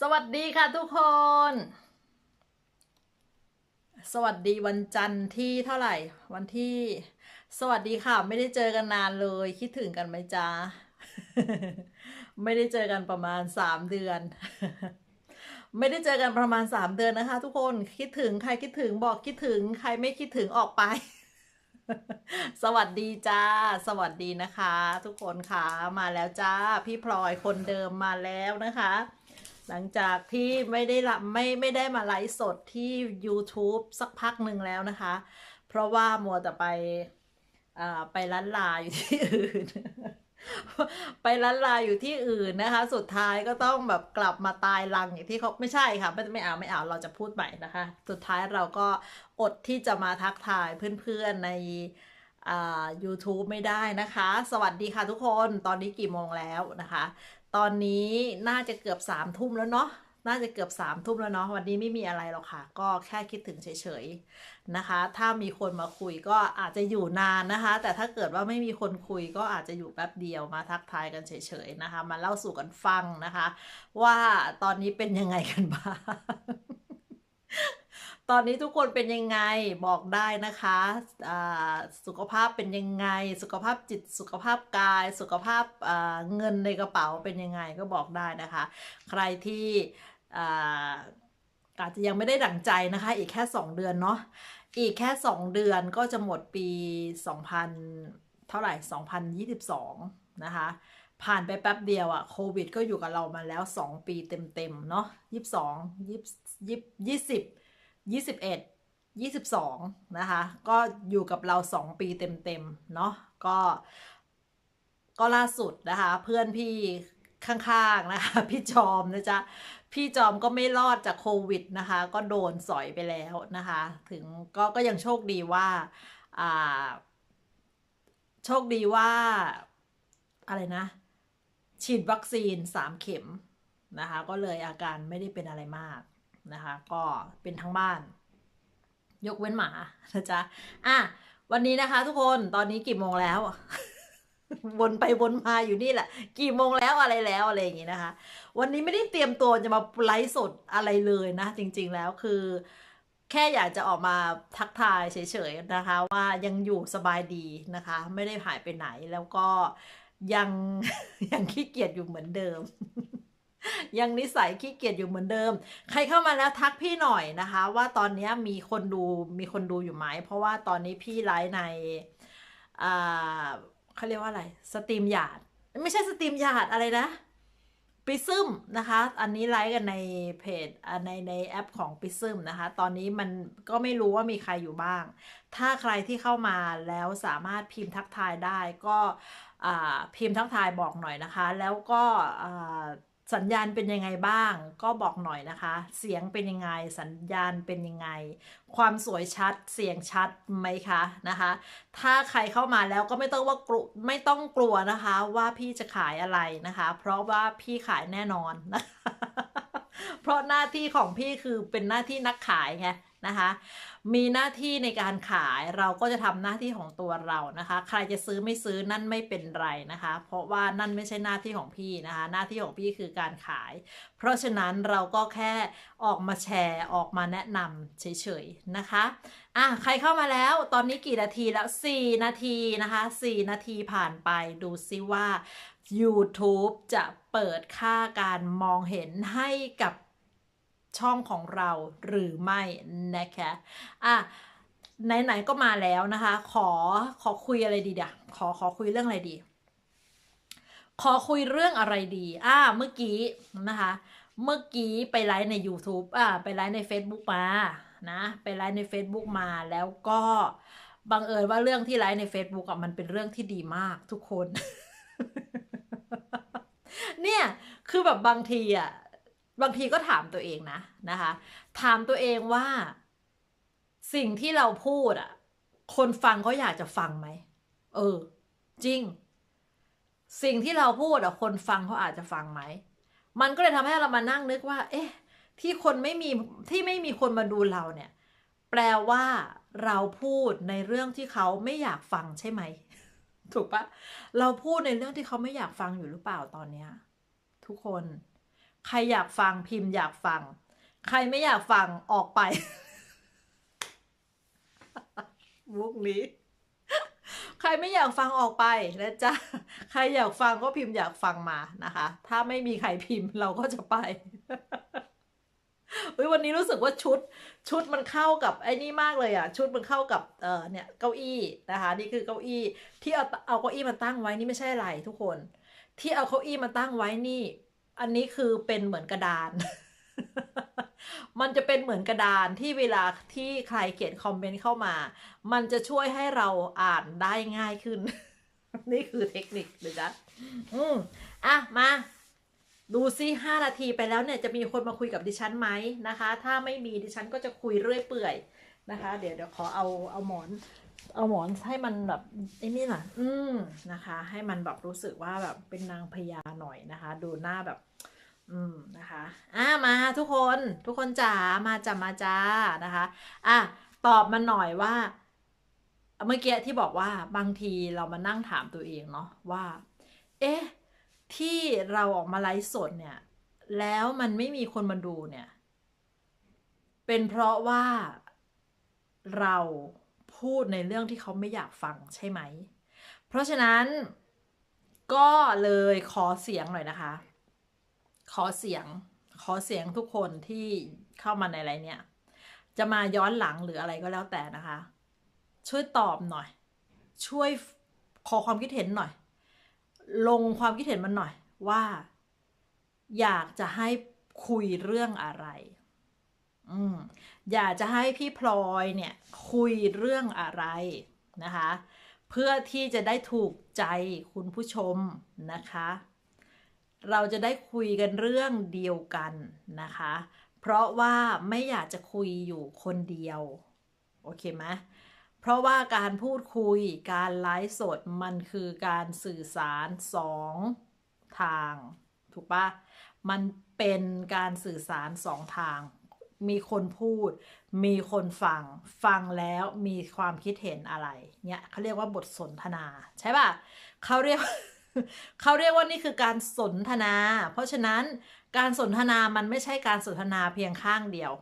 สวัสดีค่ะทุกคน สวัสดีวันจันทร์ที่เท่าไหร่ วันที่ สวัสดีค่ะ ไม่ได้เจอกันนานเลย คิดถึงกันไหมจ๊ะ ไม่ได้เจอกันประมาณสามเดือน ไม่ได้เจอกันประมาณสามเดือนนะคะ ทุกคน คิดถึงใครคิดถึงบอกคิดถึง ใครไม่คิดถึงออกไป สวัสดีจ้า สวัสดีนะคะ ทุกคนค่ะมาแล้วจ้า พี่พลอยคนเดิมมาแล้วนะคะ หลังจากที่ไม่ได้ละไม่ไม่ได้มาไลฟ์สดที่ YouTube สักพักหนึ่งแล้วนะคะ เพราะว่ามัวแต่ไปอ่าไปล้านลาอยู่ที่อื่น ไปล้านลาอยู่ที่อื่นนะคะ สุดท้ายก็ต้องแบบกลับมาตายรังอย่างที่เขาไม่ใช่ค่ะ ไม่ไม่เอาไม่เอาเราจะพูดใหม่นะคะ สุดท้ายเราก็อดที่จะมาทักทายเพื่อนๆในอ่า YouTube ไม่ได้นะคะ สวัสดีค่ะทุกคนตอนนี้กี่โมงแล้วนะคะ ตอนนี้น่าจะเกือบสามทุ่มแล้วเนาะ น่าจะเกือบสามทุ่มแล้วเนาะวันนี้ไม่มีอะไรหรอกค่ะ ก็แค่คิดถึงเฉยๆนะคะ ถ้ามีคนมาคุยก็อาจจะอยู่นานนะคะ แต่ถ้าเกิดว่าไม่มีคนคุยก็อาจจะอยู่แป๊บเดียวมาทักทายกันเฉยๆนะคะ มาเล่าสู่กันฟังนะคะ ว่าตอนนี้เป็นยังไงกันบ้างตอนนี้ทุกคนเป็นยังไงบอกได้นะคะสุขภาพเป็นยังไง สุขภาพจิตสุขภาพกาย สุขภาพเงินในกระเป๋าเป็นยังไงก็บอกได้นะคะ ใครที่ อาอาจจะยังไม่ได้ดั่งใจนะคะ อีกแค่ 2 เดือนเนาะอีกแค่ 2 เดือนก็จะหมดปี 2000 เท่าไหร่ 2022 นะคะ ผ่านไปแป๊บเดียวอะโควิดก็อยู่กับเรามาแล้ว 2 ปีเต็มๆเนาะ22 20 20 21 22 นะคะ ก็อยู่กับเรา 2 ปีเต็มๆเนาะก็ก็ล่าสุดนะคะ เพื่อนพี่ ข้างๆนะคะพี่จอมนะจ๊ะพี่จอมก็ไม่รอดจากโควิดนะคะ ก็โดนสอยไปแล้วนะคะ ถึงก็ก็ยังโชคดีว่าอ่าโชคดีว่าอะไรนะ ฉีดวัคซีน3เข็มนะคะ ก็เลยอาการไม่ได้เป็นอะไรมากนะคะ ก็เป็นทั้งบ้าน ยกเว้นหมานะจ๊ะอะวันนี้นะคะทุกคนตอนนี้กี่โมงแล้ว วนไปวนมาอยู่นี่แหละ กี่โมงแล้วอะไรแล้วอะไรอย่างงี้นะคะ วันนี้ไม่ได้เตรียมตัวจะมาไลฟ์สดอะไรเลยนะ จริง ๆแล้วคือ แค่อยากจะออกมาทักทายเฉยๆนะคะ ว่ายังอยู่สบายดีนะคะ ไม่ได้หายไปไหนแล้วก็ยังยังขี้เกียจอยู่เหมือนเดิม ยังนิสัยขี้เกียจอยู่เหมือนเดิม ใครเข้ามาแล้วทักพี่หน่อยนะคะ ว่าตอนนี้มีคนดูมีคนดูอยู่ไหมเพราะว่าตอนนี้พี่ไลฟ์ในอ่า เขาเรียกว่าอะไรสตรีมหยาด ไม่ใช่สตรีมหยาดอะไรนะปิซึมนะคะ อันนี้ไลฟ์กันในเพจในในแอปของปิซึมนะคะ ตอนนี้มันก็ไม่รู้ว่ามีใครอยู่บ้าง ถ้าใครที่เข้ามาแล้วสามารถพิมพ์ทักทายได้ก็พิมพ์ทักทายบอกหน่อยนะคะ แล้วก็ สัญญาณเป็นยังไงบ้าง ก็บอกหน่อยนะคะ เสียงเป็นยังไง สัญญาณเป็นยังไง ความสวยชัด เสียงชัดไหมคะนะคะ ถ้าใครเข้ามาแล้วก็ไม่ต้องว่ากลัวไม่ต้องกลัวนะคะ ว่าพี่จะขายอะไรนะคะ เพราะว่าพี่ขายแน่นอนนะคะเพราะหน้าที่ของพี่คือเป็นหน้าที่นักขายไง นะคะมีหน้าที่ในการขายเราก็จะทำหน้าที่ของตัวเรานะคะ ใครจะซื้อไม่ซื้อนั่นไม่เป็นไรนะคะ เพราะว่านั่นไม่ใช่หน้าที่ของพี่นะคะ หน้าที่ของพี่คือการขาย เพราะฉะนั้นเราก็แค่ออกมาแชร์ออกมาแนะนำเฉยๆนะคะอะใครเข้ามาแล้วตอนนี้กี่นาทีแล้ว 4 นาทีนะคะ 4 นาทีผ่านไปดูซิว่า YouTube จะเปิดค่าการมองเห็นให้กับ ช่องของเราหรือไม่นะคะอะไหนๆก็มาแล้วนะคะ ขอขอคุยอะไรดีเดี๋ยวขอขอคุยเรื่องอะไรดี ขอคุยเรื่องอะไรดี อ่าเมื่อกี้นะคะ เมื่อกี้ไปไลฟ์ใน YouTube อ่าไปไลฟ์ใน Facebook มานะไปไลฟ์ใน Facebook มาแล้วก็บังเอิญว่าเรื่องที่ไลฟ์ใน Facebook อะมันเป็นเรื่องที่ดีมากทุกคน เนี่ยคือแบบบางทีอะ บางทีก็ถามตัวเองนะนะคะ ถามตัวเองว่า สิ่งที่เราพูดอะคนฟังเขาอยากจะฟังไหมเออ จริง สิ่งที่เราพูดอะคนฟังเขาอาจจะฟังไหมมันก็เลยทำให้เรามานั่งนึกว่า เอ๊ะ ที่คนไม่มีที่ไม่มีคนมาดูเราเนี่ย แปลว่าเราพูดในเรื่องที่เขาไม่อยากฟังใช่ไหม ถูกปะเราพูดในเรื่องที่เขาไม่อยากฟังอยู่หรือเปล่าตอนเนี้ย ทุกคน ใครอยากฟังพิมพ์อยากฟัง ใครไม่อยากฟังออกไปมุกนี้ ใครไม่อยากฟังออกไปนะจ๊ะ ใครอยากฟังก็พิมพ์อยากฟังมานะคะ ถ้าไม่มีใครพิมพ์เราก็จะไปอุ้ยวันนี้รู้สึกว่าชุดชุดมันเข้ากับไอ้นี่มากเลยอะ ชุดมันเข้ากับเออเนี่ยเก้าอี้นะคะ นี่คือเก้าอี้ที่เอาเอาเก้าอี้มาตั้งไว้นี่ไม่ใช่อะไรทุกคน ที่เอาเก้าอี้มาตั้งไว้นี่ อันนี้คือเป็นเหมือนกระดาน มันจะเป็นเหมือนกระดานที่เวลาที่ใครเขียนคอมเมนต์เข้ามา มันจะช่วยให้เราอ่านได้ง่ายขึ้น นี่คือเทคนิคเลยจ้ะอืมอะ มาดูซิห้านาทีไปแล้วเนี่ยจะมีคนมาคุยกับดิฉันไหมนะคะ ถ้าไม่มีดิฉันก็จะคุยเรื่อยเปื่อยนะคะ เดี๋ยวเดี๋ยวขอเอาเอาหมอน เอาหมอนให้มันแบบไอ้นี่น่อยอืมนะคะ ให้มันแบบรู้สึกว่าแบบเป็นนางพญาหน่อยนะคะ ดูหน้าแบบ อืมนะคะอะมาทุกคนทุกคนจ๋ามาจ้ามาจ้านะคะอะตอบมาหน่อยว่าเมื่อกี้ที่บอกว่าบางทีเรามานั่งถามตัวเองเนาะว่า เอ๊ะที่เราออกมาไลฟ์สดเนี่ย แล้วมันไม่มีคนมาดูเนี่ย เป็นเพราะว่าเรา พูดในเรื่องที่เขาไม่อยากฟังใช่ไหม เพราะฉะนั้นก็เลยขอเสียงหน่อยนะคะ ขอเสียง ขอเสียงทุกคนที่เข้ามาในอะไรเนี่ย จะมาย้อนหลังหรืออะไรก็แล้วแต่นะคะ ช่วยตอบหน่อย ช่วยขอความคิดเห็นหน่อย ลงความคิดเห็นมันหน่อยว่า อยากจะให้คุยเรื่องอะไร อืมอยากจะให้พี่พลอยเนี่ยคุยเรื่องอะไรนะคะ เพื่อที่จะได้ถูกใจคุณผู้ชมนะคะ เราจะได้คุยกันเรื่องเดียวกันนะคะ เพราะว่าไม่อยากจะคุยอยู่คนเดียว โอเคไหมเพราะว่าการพูดคุยการไลฟ์สดมันคือการสื่อสารสองทาง ถูกปะมันเป็นการสื่อสารสองทาง มีคนพูด มีคนฟัง ฟังแล้วมีความคิดเห็นอะไร เนี่ยเขาเรียกว่าบทสนทนา ใช่ป่ะเขาเรียกเขาเรียกว่านี่คือการสนทนา เพราะฉะนั้นการสนทนามันไม่ใช่การสนทนาเพียงข้างเดียว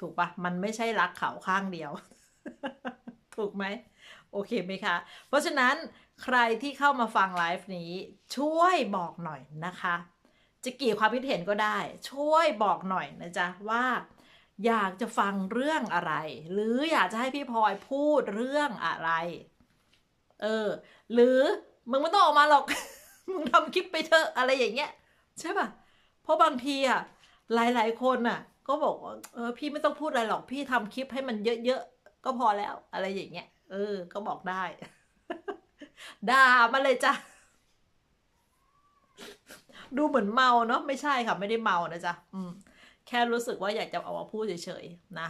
ถูกปะมันไม่ใช่รักเขาข้างเดียว ถูกไหมโอเคไหมคะ เพราะฉะนั้นใครที่เข้ามาฟังไลฟ์นี้ ช่วยบอกหน่อยนะคะ จะกี่ความคิดเห็นก็ได้ ช่วยบอกหน่อยนะจ๊ะว่า อยากจะฟังเรื่องอะไร หรืออยากจะให้พี่พลอยพูดเรื่องอะไร เออ หรือมึงไม่ต้องออกมาหรอก มึงทำคลิปไปเถอะอะไรอย่างเงี้ย ใช่ป่ะ เพราะบางทีอะหลาย ๆ คนอะ ก็บอกว่าเออพี่ไม่ต้องพูดอะไรหรอกพี่ทำคลิปให้มันเยอะๆก็พอแล้ว อะไรอย่างเงี้ยเออ ก็บอกได้ ด่ามาเลยจ้ะดูเหมือนเมาเนาะไม่ใช่ค่ะ ไม่ได้เมานะจ๊ะ อืม แค่รู้สึกว่าอยากจะเอามาพูดเฉยๆนะ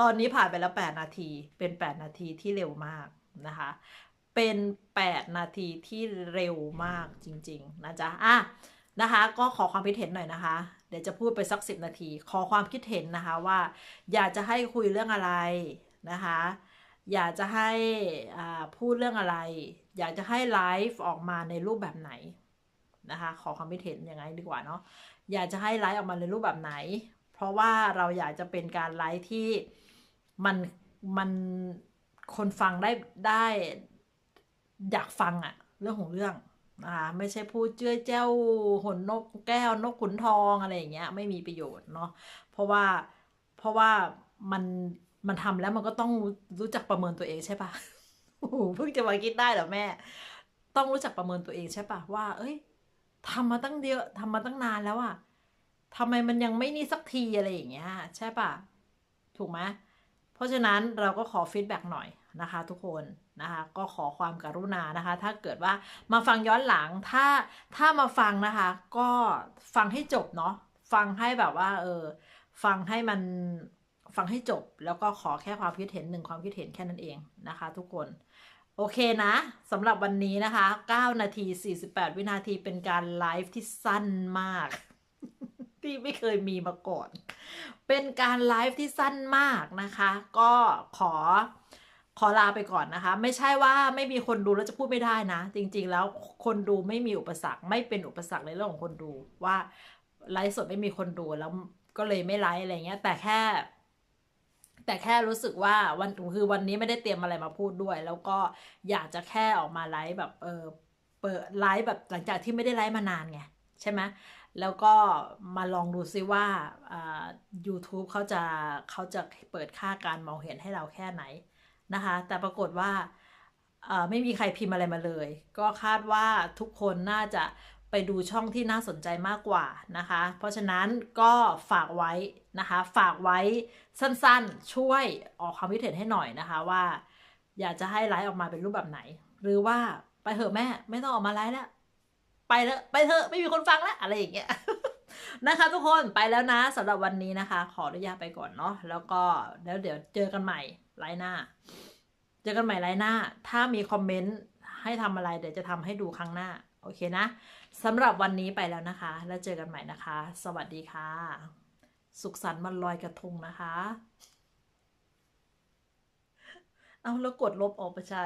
ตอนนี้ผ่านไปแล้ว 8 นาที เป็น 8 นาทีที่เร็วมากนะคะ เป็น 8 นาทีที่เร็วมากจริงๆนะจ๊ะอะนะคะก็ขอความคิดเห็นหน่อยนะคะ เดี๋ยวจะพูดไปสัก 10 นาที ขอความคิดเห็นนะคะว่า อยากจะให้คุยเรื่องอะไรนะคะ อยากจะให้อ่าพูดเรื่องอะไร อยากจะให้ไลฟ์ออกมาในรูปแบบไหนนะคะ ขอความคิดเห็นยังไงดีกว่าเนาะอยากจะให้ไลฟ์ออกมาในรูปแบบไหน เพราะว่าเราอยากจะเป็นการไลฟ์ที่มันมันคนฟังได้ได้อยากฟังอะเรื่องของเรื่องนะคะไม่ใช่พูดเจ้ยเจ้าหนนกแก้วนกขุนทองอะไรอย่างเงี้ยไม่มีประโยชน์เนาะเพราะว่าเพราะว่ามันมันทำแล้วมันก็ต้องรู้จักประเมินตัวเองใช่ปะโอ้เพิ่งจะมาคิดได้เหรอแม่ ต้องรู้จักประเมินตัวเองใช่ปะว่า เอ้ยทำมาตั้งเดียวทำมาตั้งนานแล้วอะ ทำไมมันยังไม่นี่สักทีอะไรอย่างเงี้ยใช่ปะถูกไหมเพราะฉะนั้นเราก็ขอฟีดแบ็กหน่อยนะคะทุกคนนะคะก็ขอความกรุณานะคะ ถ้าเกิดว่ามาฟังย้อนหลังถ้าถ้ามาฟังนะคะ ก็ฟังให้จบเนาะฟังให้แบบว่าเออฟังให้มันฟังให้จบ แล้วก็ขอแค่ความคิดเห็นหนึ่งความคิดเห็นแค่นั้นเองนะคะ ทุกคนโอเคนะสำหรับวันนี้นะคะ 9 นาที 48 วินาทีเป็นการไลฟ์ที่สั้นมาก ที่ไม่เคยมีมาก่อน เป็นการไลฟ์ที่สั้นมากนะคะ ก็ขอขอลาไปก่อนนะคะ ไม่ใช่ว่าไม่มีคนดูแล้วจะพูดไม่ได้นะ จริง ๆ แล้วคนดูไม่มีอุปสรรค ไม่เป็นอุปสรรคในเรื่องของคนดูว่าไลฟ์สดไม่มีคนดูแล้วก็เลยไม่ไลฟ์อะไรเงี้ย แต่แค่ แต่แค่รู้สึกว่าวันคือวันนี้ไม่ได้เตรียมอะไรมาพูดด้วย แล้วก็อยากจะแค่ออกมาไลฟ์แบบเออเปิดไลฟ์แบบหลังจากที่ไม่ได้ไลฟ์มานานไงใช่ไหม แล้วก็มาลองดูซิว่า YouTube เขาจะเขาจะเปิดค่าการมองเห็นให้เราแค่ไหนนะคะ แต่ปรากฏว่าไม่มีใครพิมพ์อะไรมาเลย ก็คาดว่าทุกคนน่าจะไปดูช่องที่น่าสนใจมากกว่านะคะ เพราะฉะนั้นก็ฝากไว้นะคะ ฝากไว้สั้นๆ ช่วยออกความคิดเห็นให้หน่อยนะคะว่า อยากจะให้ไลฟ์ออกมาเป็นรูปแบบไหน หรือว่าไปเถอะแม่ไม่ต้องออกมาไลฟ์แล้ว ไปแล้วไปเถอะไม่มีคนฟังแล้วอะไรอย่างเงี้ยนะคะทุกคนไปแล้วนะสำหรับวันนี้นะคะ ขออนุญาตไปก่อนเนาะแล้วก็แล้วเดี๋ยวเจอกันใหม่ไลฟ์หน้า เจอกันใหม่ไลฟ์หน้า ถ้ามีคอมเมนต์ให้ทำอะไรเดี๋ยวจะทำให้ดูครั้งหน้า โอเคนะสำหรับวันนี้ไปแล้วนะคะ แล้วเจอกันใหม่นะคะ สวัสดีค่ะ สุขสันต์วันลอยกระทงนะคะ เอาแล้วกดลบออกไปใช่